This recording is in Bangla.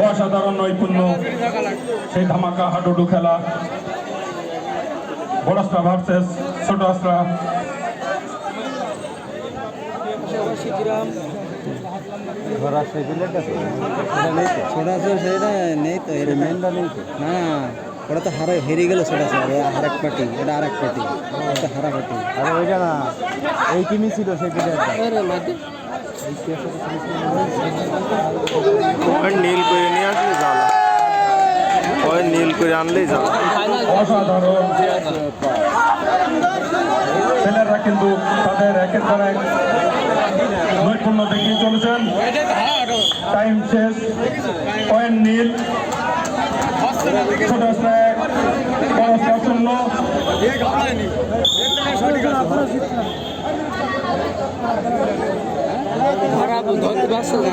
অসাধারণ নৈপুণ্য। সেই ধামাকা হাডুডু খেলা। বড়স্তা ভার্সেস ছোট না ওটা তো হারে হেরে গেল ছোটা আর এক পার্টি এটা আর এক পার্টি এটা হারা পার্টি। আরে ওইটা না এই টিমই ছিল সেই প্লেয়ারটা নীল করে নিয়ে আসলে জ্বালা নীল করে আনলেই অসাধারণ ছেলেরা কিন্তু তাদের একের পর এক নৈপুণ্য দেখিয়ে চলেছেন। টাইম শেষ পয়েন্ট নীল ছোট আস্ত্রা এক বড় শূন্য ধরতে পারছ না?